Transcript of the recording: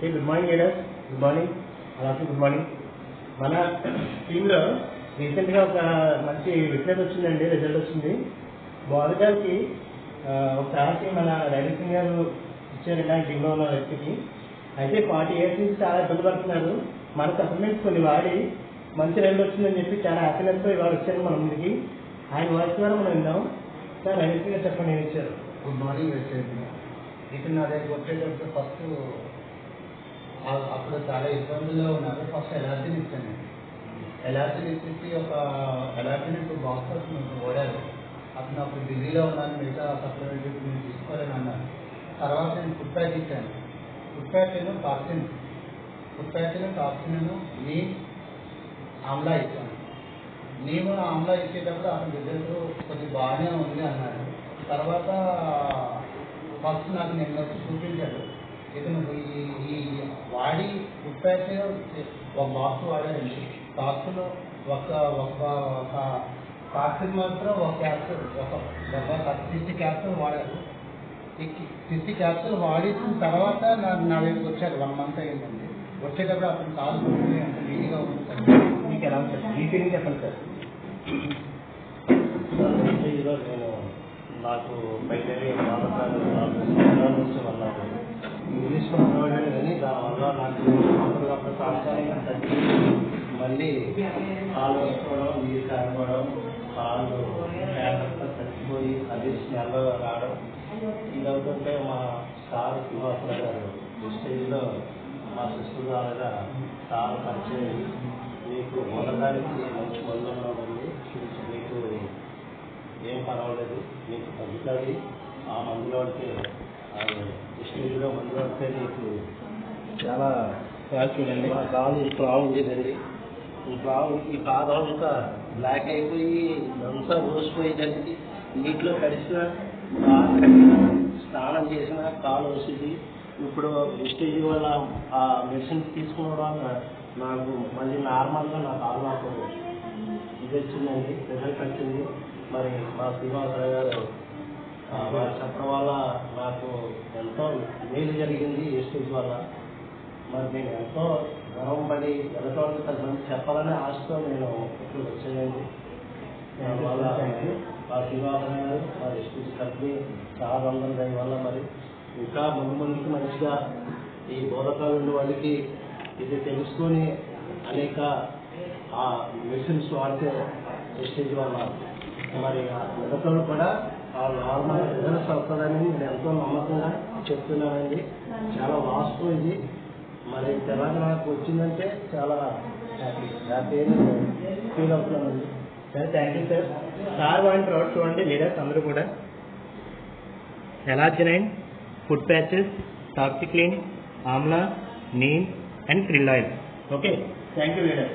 Good morning leaders good morning అలాగే good morning మన టీంలో రీసెంట్గా ఒక మంచి విక్టరీ వచ్చిందండి రిజల్ట్ వచ్చింది. బాలుగారికి ఒక ఆర్టీ మన డైరెక్టర్ గారు ఇచ్చారు ఇలా టీంలో ఉన్న వ్యక్తికి. అయితే ఫార్టీ ఇయర్స్ నుంచి చాలా ఇబ్బంది పడుతున్నారు. మన సప్లిమెంట్స్ కొన్ని వాడి మంచి రిజల్ట్ వచ్చిందని చెప్పి చాలా హ్యాపీనెస్తో ఇవాళ వచ్చారు మన ముందుకి. ఆయన వాయిస్ ద్వారా మనం విన్నాం సార్ డైరెక్టర్ గారు చెప్పండి ఏమి ఇచ్చారు? గుడ్ మార్నింగ్ వెంకటరెడ్డి ఇటు నా దగ్గర వచ్చేటప్పుడు ఫస్ట్ అప్పుడు చాలా ఇబ్బందుల్లో ఉన్నారు. ఫస్ట్ ఎలర్జీని ఇచ్చాను. ఎలర్జీని ఇచ్చేసి ఒక ఎలర్జీని టూ బాక్సెస్ మీకు ఓడారు అతను అప్పుడు బిజీలో ఉన్నాను మిగతా సప్లిమెంటరీ నేను తీసుకోలేను అన్నాను తర్వాత నేను ఫుడ్ ప్యాక్ ఇచ్చాను. Food pack toxin. Food pack టాక్సిన్ను నీ ఆమ్లా ఇచ్చాను. నేను ఆమ్లా ఇచ్చేటప్పుడు అతని రిజల్ట్ కొద్దిగా బాగానే ఉంది అన్నాడు తర్వాత ఫస్ట్ నాకు నిన్న చూపించాడు. ఇతను ఈ ఈ వాడి ప్యాక్ ఒక బాక్స్ వాడాడండి బాక్స్లో ఒక ఒక ఒక టాక్సిన్ మాత్రం ఒక క్యాప్సూల్ ఒక డబ్బా సిక్స్టీ క్యాప్సూల్ వాడారు ఈ సిక్స్టీ క్యాప్సూల్ వాడిన తర్వాత నా నా దగ్గరికి వచ్చారు. వన్ మంత్ అయ్యిందండి వచ్చేటప్పుడు అతను కొట్టుకుని అంత నీట్గా ఉంది సార్. మీకు ఎలా ఉంటుంది సార్? ఫీలింగ్ చెప్పండి సార్. స్టేజ్లో నేను నాకు బయటనే బాధకాలు నాలుగు సంవత్సరాల నుంచి ఉన్నారు ఇంగ్లీష్ నాకు అప్పటికప్పుడు తగ్గి మళ్ళీ కాలు వేసుకోవడం నీరు కాకపోవడం పాలు క్యారెక్టర్తో చచ్చిపోయి అది స్మెల్ రావడం. ఇదవుతుంటే మా సార్ శ్రీనివాసరావు గారు మా సిస్టర్ ద్వారా సార్ పరిచయం మీకు మొదటానికి మంచి మందు ఉన్నదండి మీకు ఏం పర్వాలేదు మీకు తగ్గుతుంది. ఆ మందులో అంటే స్టేజ్లో మందులో అంటే మీకు చాలా చాలా అండి మా కాలు ఈ ప్రావు ఉండేదండి. ఈ ప్రావు ఈ పాదం అంతా బ్లాక్ అయిపోయి అంతా ఊసిపోయేదండి నీటిలో కడిసిన స్నానం చేసిన కాలు వస్తుంది ఇప్పుడు వెస్టేజ్ వల్ల ఆ మెడిసిన్స్ తీసుకోవడం వల్ల నాకు మళ్ళీ నార్మల్గా నా కాలు నాకు ఇది వచ్చిందండి రిజల్ట్ వచ్చింది. మరి మా శ్రీనివాసరావు గారు చెప్పడం వల్ల నాకు ఎంతో మేలు జరిగింది ఈ వల్ల. మరి నేను ఎంతో గర్వపడి ఎదుటి పది మంది చెప్పాలనే ఆశతో నేను ఇక్కడ వచ్చానండి. దానివల్ల మా గారు మరి స్టేజ్ కంపెనీ చాలా దయ వల్ల మరి ఇంకా ముందు ముందుకు మంచిగా ఈ బోధకాలు ఉండే వాళ్ళకి ఇది తెలుసుకొని అనేక ఆ మెడిసిన్స్ వాడితే స్టేజ్ వల్ల మరి ఆ మిగతాలు కూడా ఆ నార్మల్ రిజల్ట్స్ వస్తుందని నేను ఎంతో నమ్మకంగా చెప్తున్నానండి. చాలా వాస్తవం ఇది. మరి తెలంగాణకు వచ్చిందంటే చాలా happy happy feel అవుతున్నానండి sir thank you sir sir వాడిన ప్రౌడ్ చూడండి లీడర్స్ అందరూ కూడా. ఎలాజినైన్ food patches Toxiclean amla neem and krill oil okay thank you leader